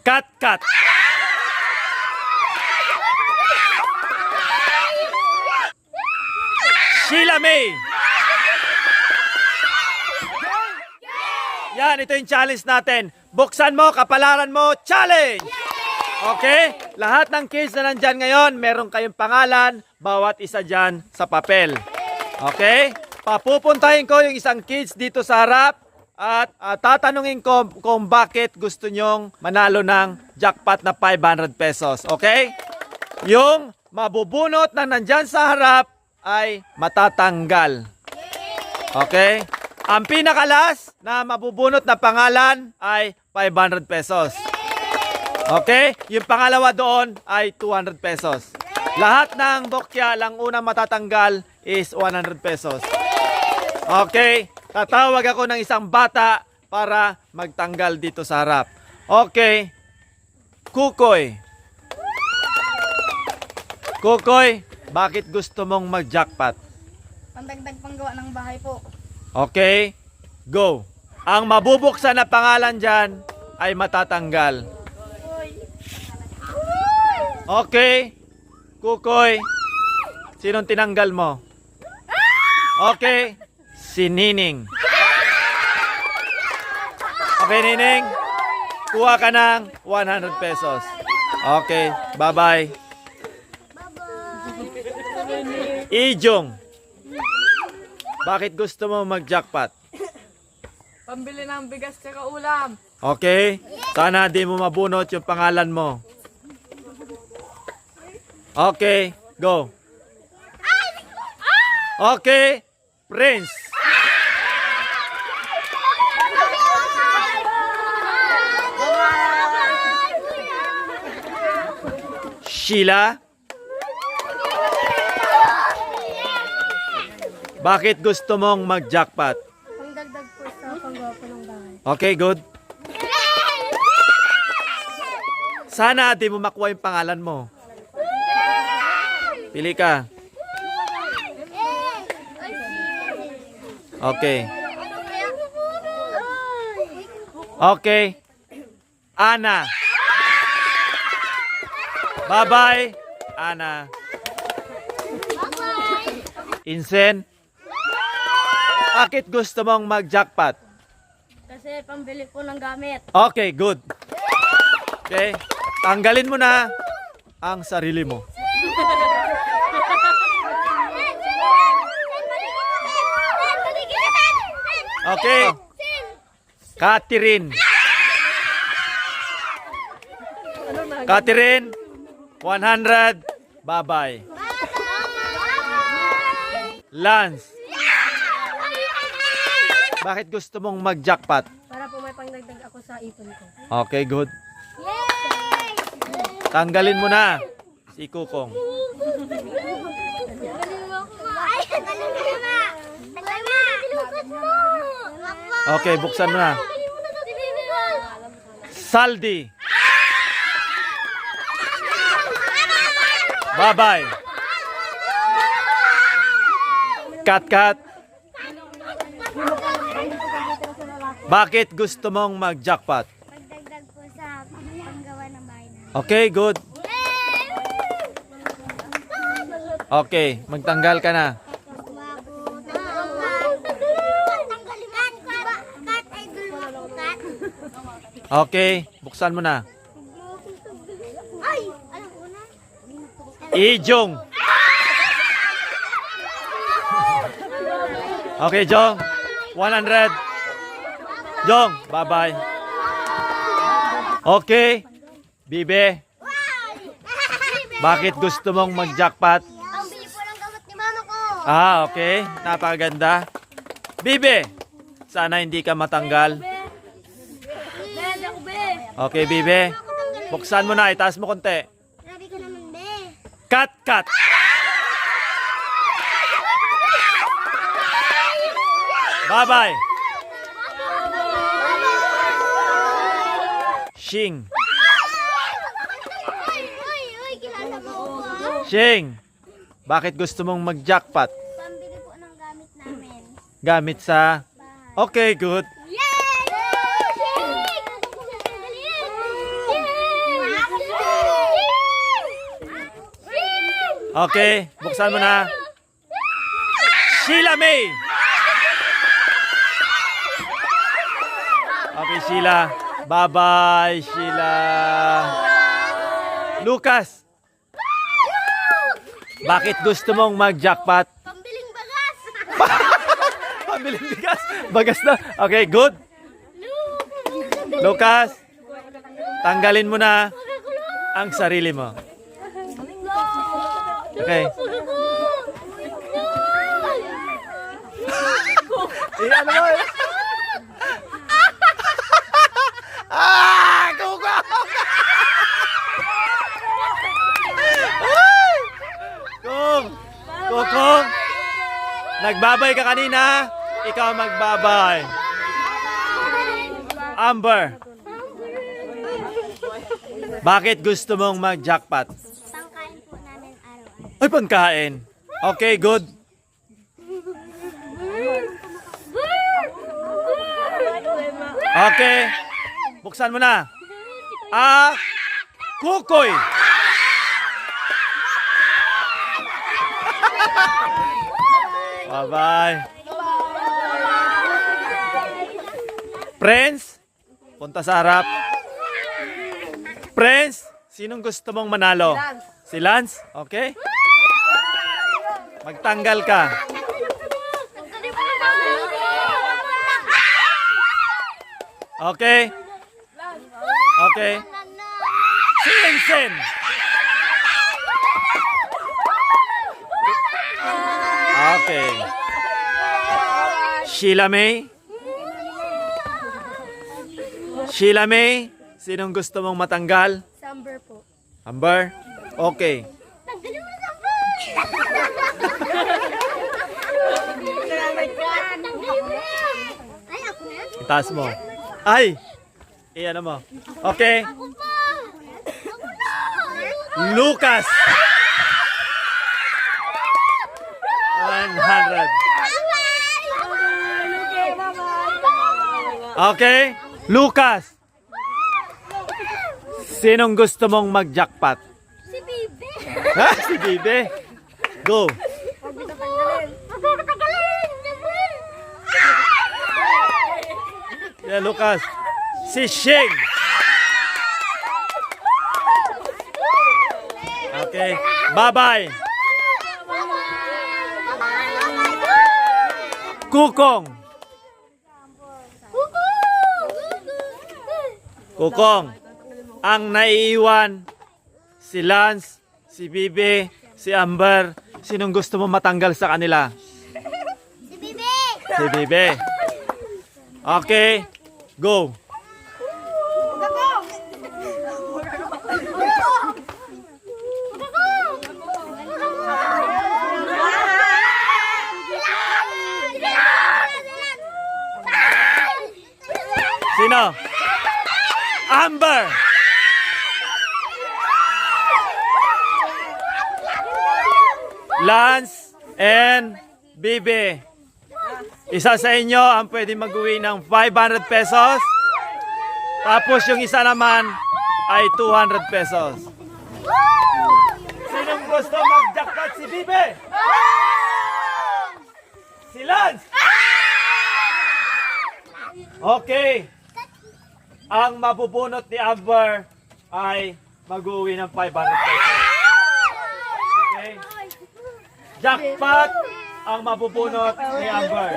Cut, cut. Sheila May. Yan, ito yung challenge natin. Buksan mo, kapalaran mo, challenge! Okay? Lahat ng kids na nandyan ngayon, meron kayong pangalan, bawat isa dyan sa papel. Okay? Papupuntahin ko yung isang kids dito sa harap at ah, tatanungin ko kung bakit gusto nyong manalo ng jackpot na 500 pesos. Okay? Yung mabubunot na nandyan sa harap ay matatanggal. Okay? Ang pinakalas na mabubunot na pangalan ay 500 pesos. Okay? Yung pangalawa doon ay 200 pesos. Lahat ng bokya lang unang matatanggal is 100 pesos. Okay? Tatawag ako ng isang bata para magtanggal dito sa harap. Okay? Kukoy. Kukoy, bakit gusto mong mag-jackpot? Pandagdag panggawa ng bahay po. Okay? Go. Ang mabubuksan na pangalan dyan ay matatanggal. Okay? Kukoy, sinong tinanggal mo? Okay? Si Nining. Okay, Nining? Kuha ka ng 100 pesos. Okay, bye-bye. Ijong. Bakit gusto mo mag-jackpot? Pambili ng bigas tsaka ulam. Okay? Sana di mo mabunot yung pangalan mo. Okay, go. Okay, Prince. Sheila. Bakit gusto mong mag-jackpot? Pangdagdag po sa panggawa po ng bahay. Okay, good. Sana di mo makuha yung pangalan mo. Pili ka. Okay. Okay. Ana. Bye-bye. Ana. Insen. Bakit gusto mong mag-jackpot? Kasi pambili po ng gamit. Okay, good. Okay. Tanggalin mo na ang sarili mo. Okay. Catherine. Catherine, 100. Bye-bye. Lance, bakit gusto mong mag-jackpot? Para po may pangdagdag ako sa ipon ko. Okay, good. Tanggalin mo na si Kukong. Okay, buksan mo na. Saldi. Bye-bye. Kat kat. Bakit gusto mong mag-jackpot? Pagdagdag po sa panggawa ng bahay namin. Okay, good. Okay, magtanggal ka na. Okay, buksan mo na. Ay! Alam ko na. Ijong. Okay, Jong. 100. Jong, bye-bye. Okay. Bibe, bakit gusto mong mag-jackpot? Ang bili po ng gamot ni mama ko. Ah, okay. Napakaganda. Bibe, sana hindi ka matanggal. Okay, Bibe. Buksan mo na, itaas mo konti. Grabe ka naman, be. Cut, cut. Bye-bye. Shing. Shing. Bakit gusto mong mag-jackpot? Pambili po ng gamit namin. Gamit sa... Bahay. Okay, good. Okay, buksan mo na. Sheila May. Okay, Sheila. Bye-bye, Sheila. Lucas. Bakit gusto mong mag-jackpot? Pambiling bagas. Pabiling bigas. Bagas na. Okay, good. Lucas, tanggalin mo na ang sarili mo. Okay. Eh, ano mo? eh? ah! Kuko! Kung! Kukong! Nagbabay ka kanina, ikaw magbabay. Amber, bakit gusto mong mag-jackpot? Pangkain po namin araw-araw. Ay, pangkain. Okay, good. Okay. Buksan mo na. Ah, kukoy. Bye-bye. Friends, punta sa harap. Friends, sinong gusto mong manalo? Si Lance. Okay? Magtanggal ka. Okay? Okay. Si Vincent. Okay. Sheila May. Sheila May, sinong gusto mong matanggal? Samber po. Amber? Okay. Tanggalin mo na samber! Tanggalin mo na! Ay, Itaas mo. Ay! Iyan mo. Okay. Lucas! 100. Okay? Lucas! Sinong gusto mong mag-jackpot? Si Bibi! Ha? Si Bibe? Go! Yeah, Lucas. Si Shing! Okay. Bye-bye! Kukong! Kukong! Ang naiiwan, si Lance, si Bibi, si Amber, sinong gusto mo matanggal sa kanila? Si Bibi! Si Bibi. Okay, go. Sino? Amber! Lance and Bibi. Isa sa inyo ang pwede mag-uwi ng 500 pesos. Tapos yung isa naman ay 200 pesos. Sinong gusto mag-jackpot si Bibi? Si Lance! Okay. Ang mabubunot ni Amber ay mag-uwi ng 500 pesos. Okay? Jackpot ang mabubunot ni Amber.